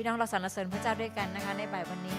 พี่น้องเราสรรเสริญพระเจ้าด้วยกันนะคะในบ่ายวันนี้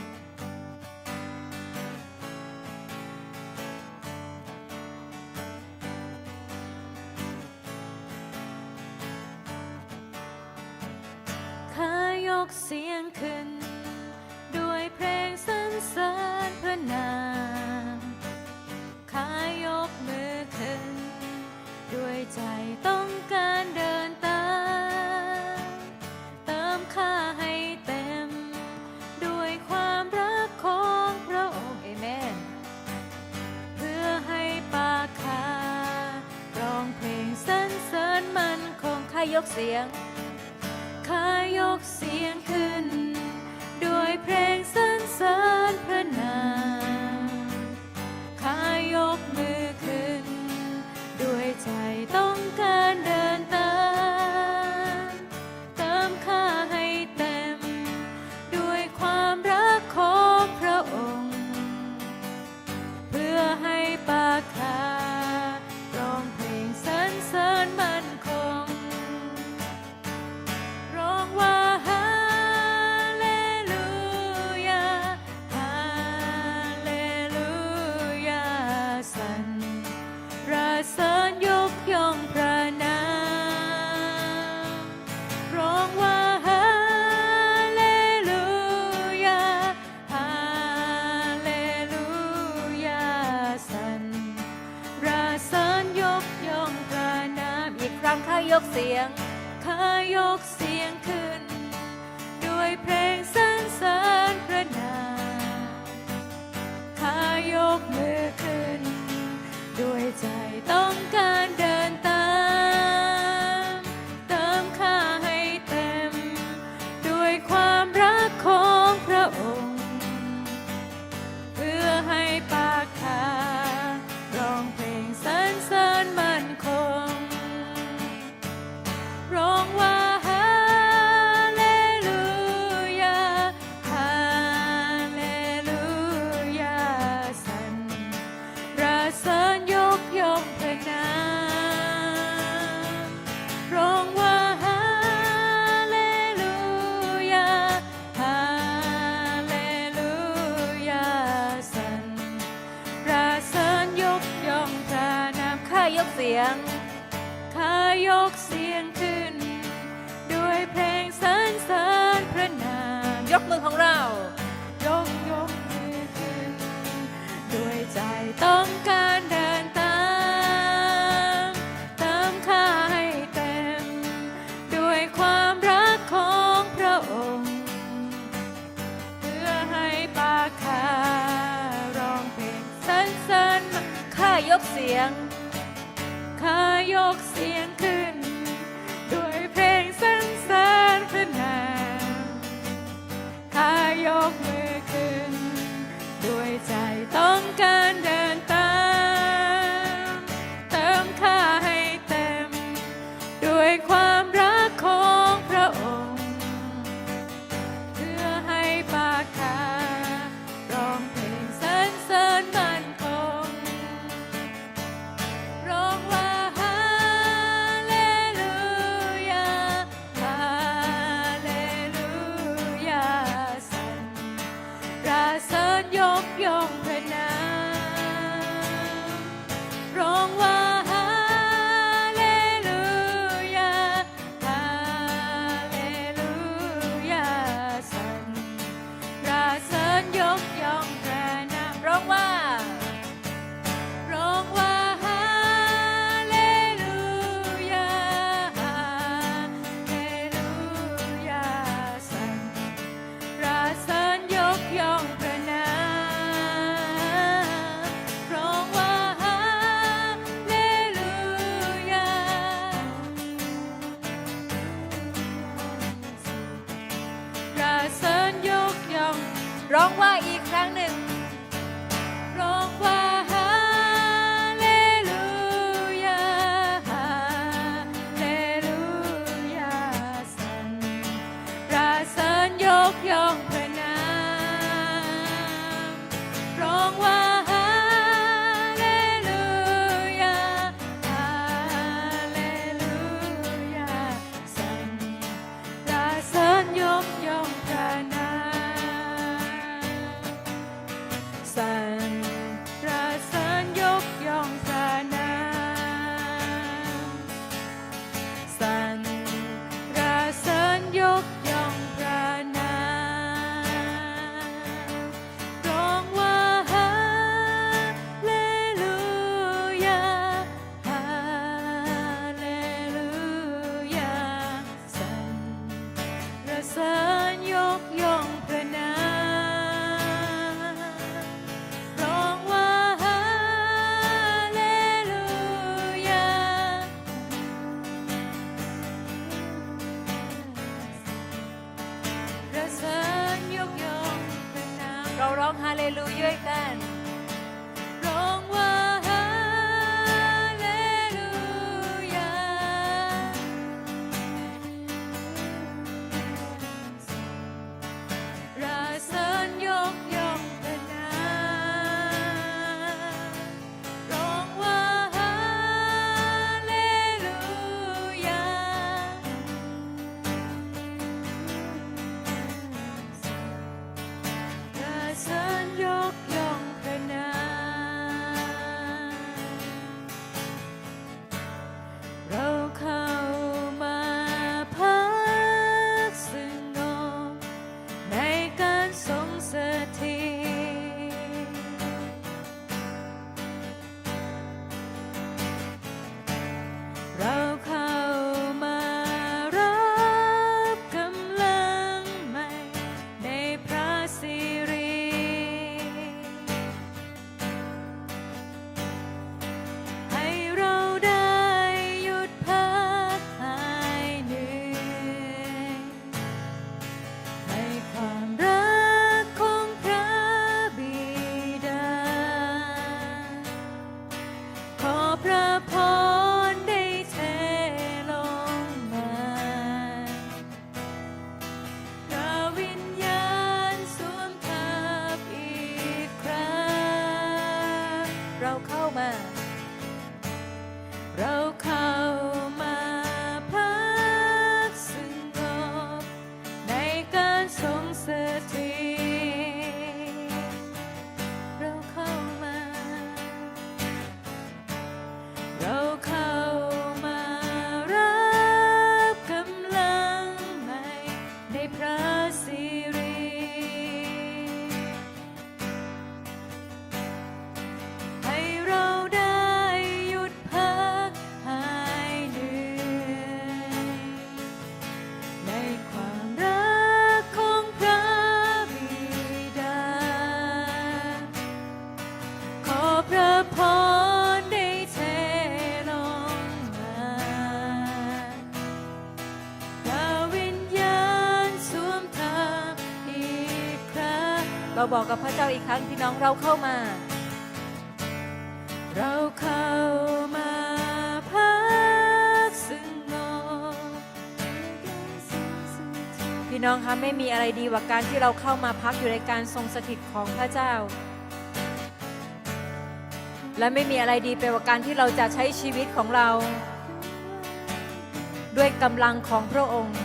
กเสียงข้ายกเสียงขึ้น ด้วยเพลงสรรเสริญพระนามข้ายกมือขึ้น ด้วยใจต้องการเดิน 안녕. กย่องพระนะร้องว่า Hallelujah, I. บอกกับพระเจ้าอีกครั้งพี่น้องเราเข้ามา เราเข้ามาพักซึ่งนอนพี่น้องคะไม่มีอะไรดีกว่าการที่เราเข้ามาพักอยู่ในการทรงสถิตของพระเจ้า และไม่มีอะไรดีไปกว่าการที่เราจะใช้ชีวิตของเรา ด้วยกำลังของพระองค์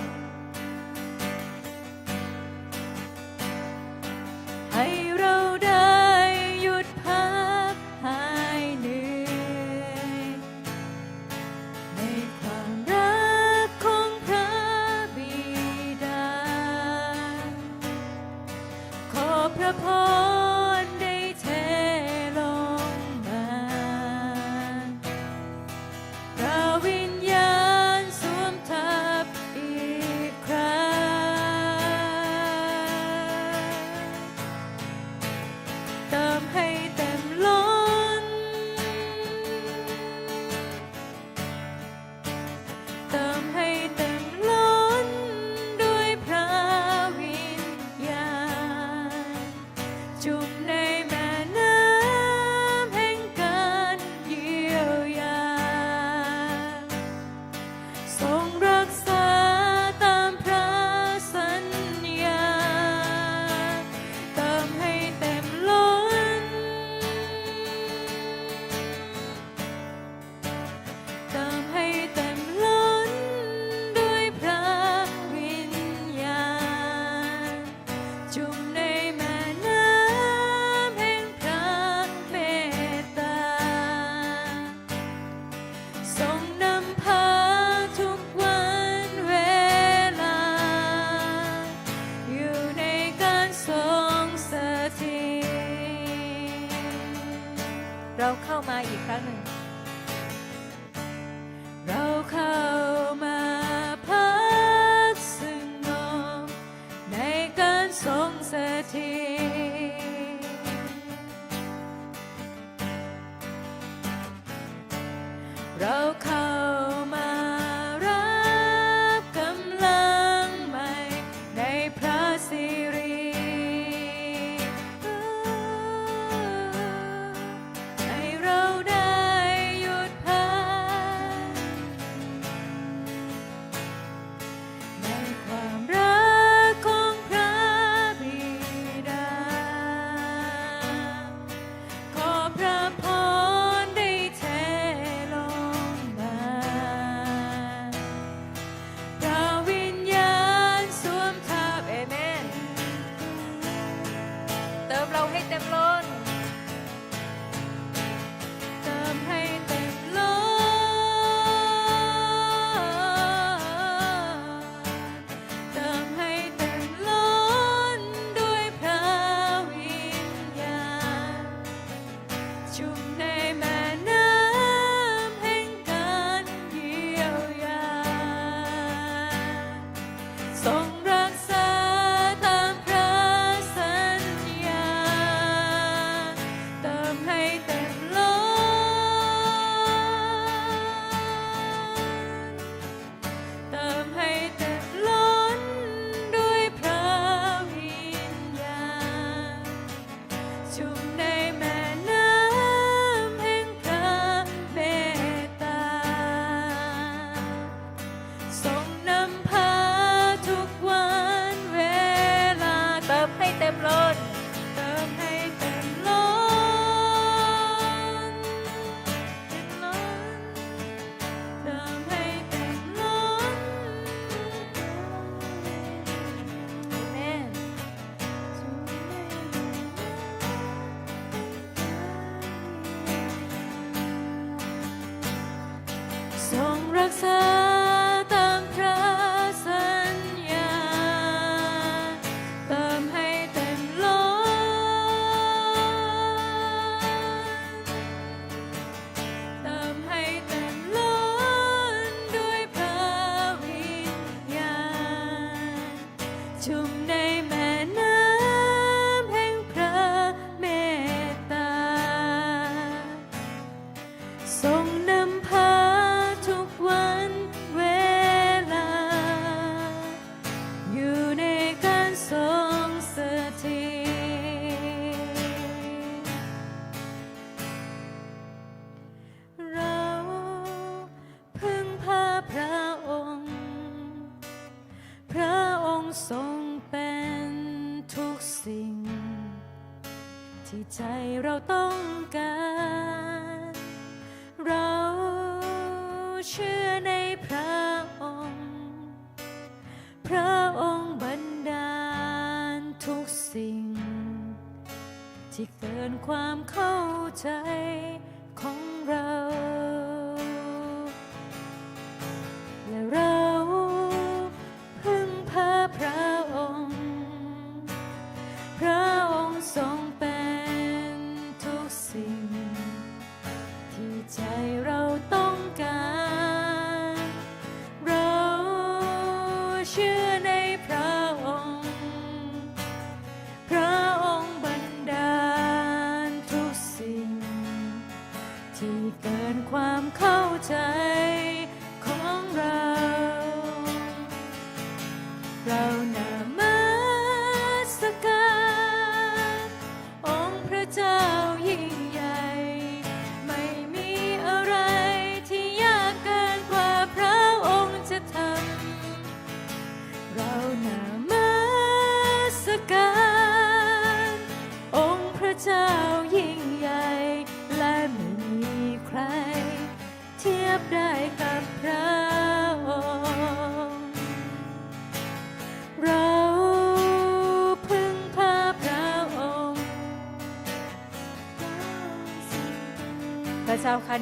เชื่อในพระองค์ พระองค์บันดาลทุกสิ่ง ที่เกินความเข้าใจของเรา และเรา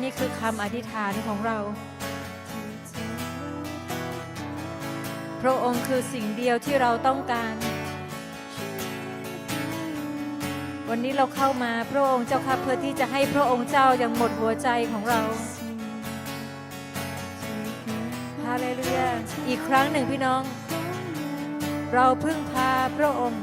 นี่คือคำอธิษฐานของเรา พระองค์คือสิ่งเดียวที่เราต้องการ วันนี้เราเข้ามาพระองค์เจ้าค่ะเพื่อที่จะให้พระองค์เจ้าอย่างหมดหัวใจของเราฮาเลลูยาอีกครั้งหนึ่งพี่น้อง เราพึ่งพาพระองค์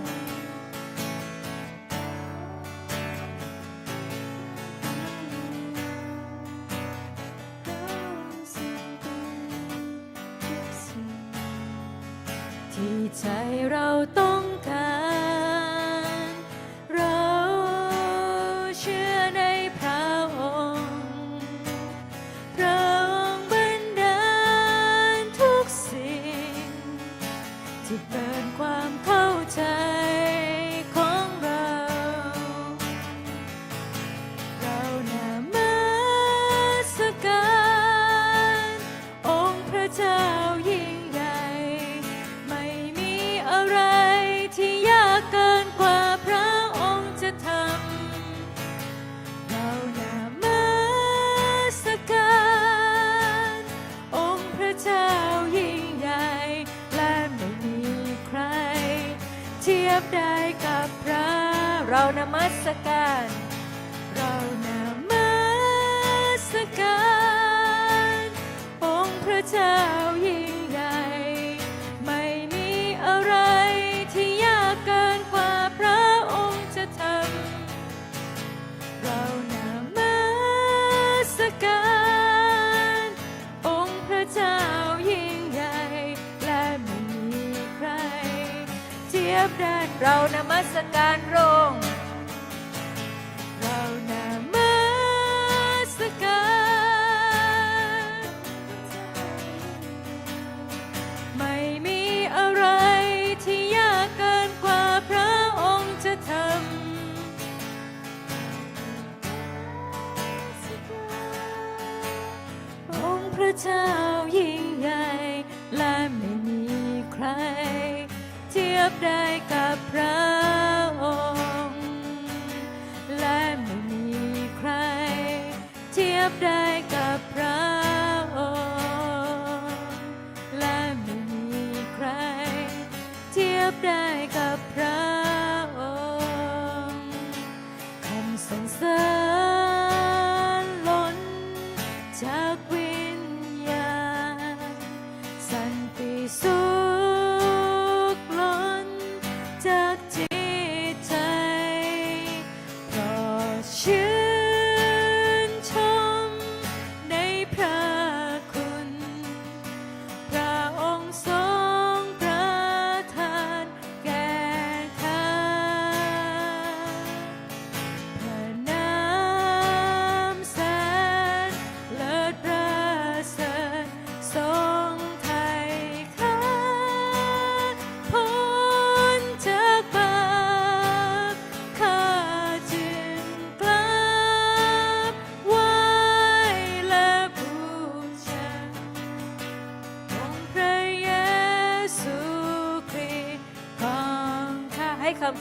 เองค์พระเจ้ายิ่งใหญ่ และไม่มีใคร เทียบได้เรานมัสการพรง ได้กับพระองค์ และไม่มีใคร เทียบได้กับพระองค์ และไม่มีใคร เทียบได้กับ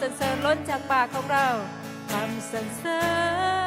สรรเสริญล้นจากปากของเราคำสรรเสริญ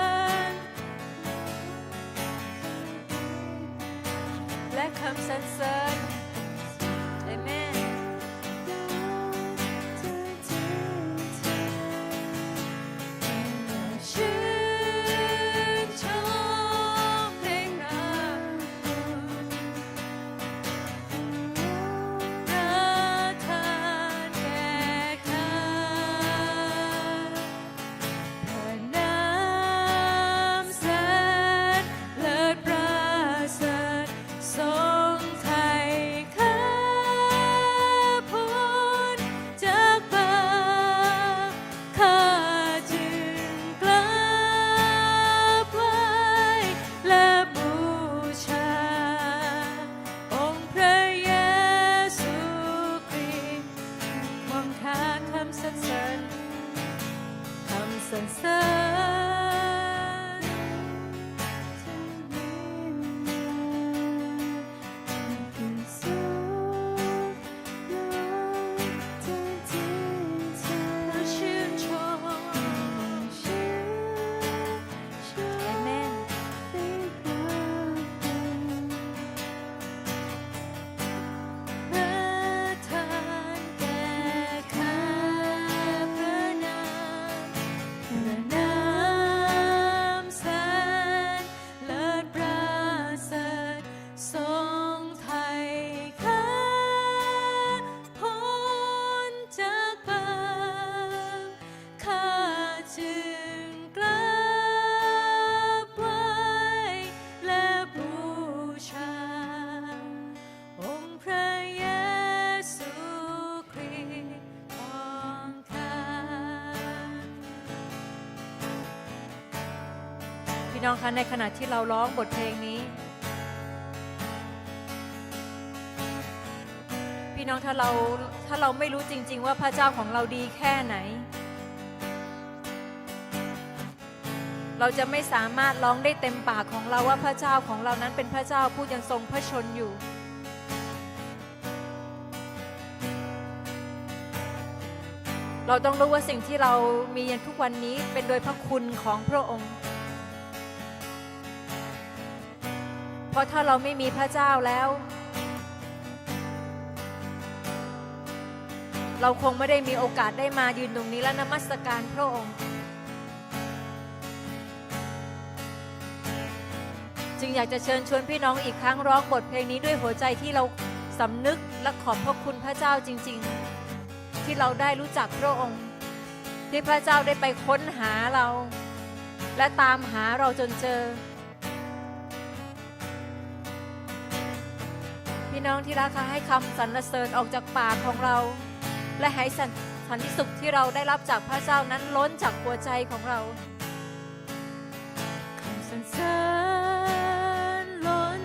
คะในขณะที่เราร้องบทเพลงนี้ พี่น้องถ้าเราถ้าเราไม่รู้จริง ๆ ว่าพระเจ้าของเราดีแค่ไหน เราจะไม่สามารถร้องได้เต็มปากของเราว่าพระเจ้าของเรานั้นเป็นพระเจ้าผู้ยังทรงพระชนอยู่เราต้องรู้ว่าสิ่งที่เรามีอย่างทุกวันนี้เป็นโดยพระคุณของพระองค์ เพราะถ้าเราไม่มีพระเจ้าแล้ว เราคงไม่ได้มีโอกาสได้มายืนตรงนี้และนมัสการพระองค์ จึงอยากจะเชิญชวนพี่น้องอีกครั้งร้องบทเพลงนี้ด้วยหัวใจที่เราสำนึกและขอบพระคุณพระเจ้าจริง ๆ ที่เราได้รู้จักพระองค์ ที่พระเจ้าได้ไปค้นหาเรา และตามหาเราจนเจอ พี่น้องที่รักคะให้คำสรรเสริญออกจากปากของเรา และให้สันสันติสุขที่เราได้รับจากพระเจ้านั้นล้นจากหัวใจของเราคำสรรเสริญล้น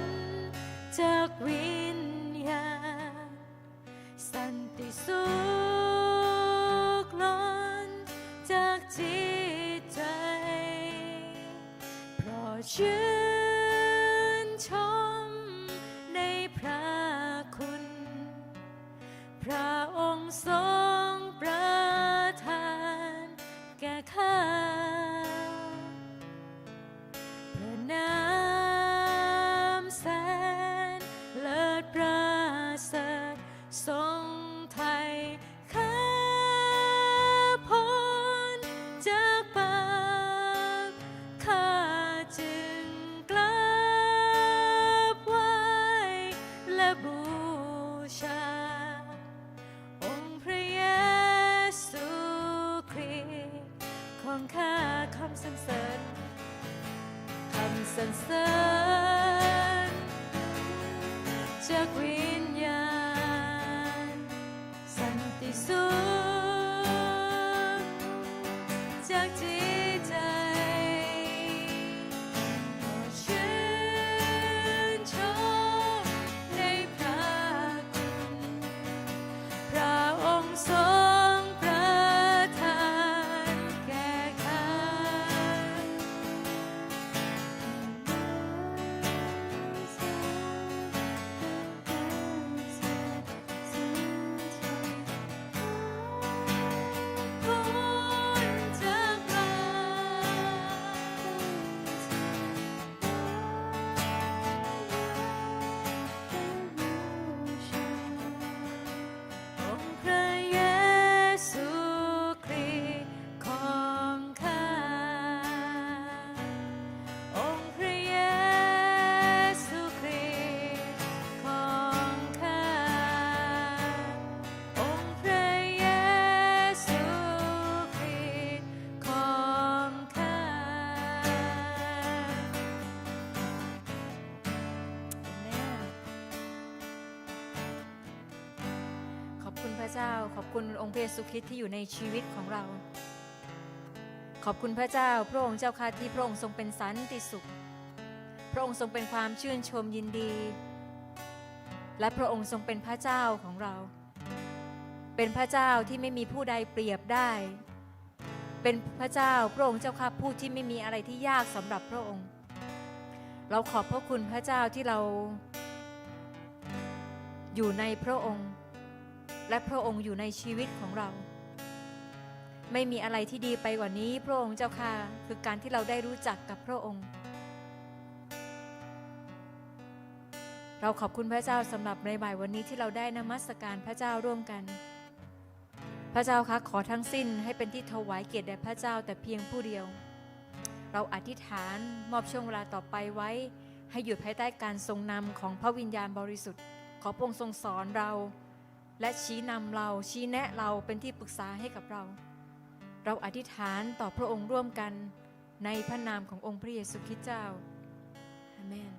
จากวิญญาณสันติสุขล้นจากจิตใจเพราะชื่น พระองค์ทรง จา คุณองค์พระเยซูคริสต์ที่อยู่ในชีวิตของเรา ขอบคุณพระเจ้า พระองค์เจ้าค่ะที่พระองค์ทรงเป็นสันติสุข พระองค์ทรงเป็นความชื่นชมยินดี และพระองค์ทรงเป็นพระเจ้าของเรา เป็นพระเจ้าที่ไม่มีผู้ใดเปรียบได้ เป็นพระเจ้าพระองค์เจ้าค่ะผู้ที่ไม่มีอะไรที่ยากสำหรับพระองค์ เราขอบพระคุณพระเจ้าที่เราอยู่ในพระองค์ และพระองค์อยู่ในชีวิตของเรา ไม่มีอะไรที่ดีไปกว่านี้ พระองค์เจ้าค่ะคือการที่เราได้รู้จักกับพระองค์ เราขอบคุณพระเจ้าสำหรับในบ่ายวันนี้ที่เราได้นมัสการพระเจ้าร่วมกัน พระเจ้าคะขอทั้งสิ้นให้เป็นที่ถวายเกียรติแด่พระเจ้าแต่เพียงผู้เดียว เราอธิษฐานมอบช่วงเวลาต่อไปไว้ ให้อยู่ภายใต้การทรงนำของพระวิญญาณบริสุทธิ์ ขอพระองค์ทรงสอนเรา และชี้นำเราชี้แนะเราเป็นที่ปรึกษาให้กับเรา เราอธิษฐานต่อพระองค์ร่วมกันในพระนามขององค์พระเยซูคริสต์เจ้าอาเมน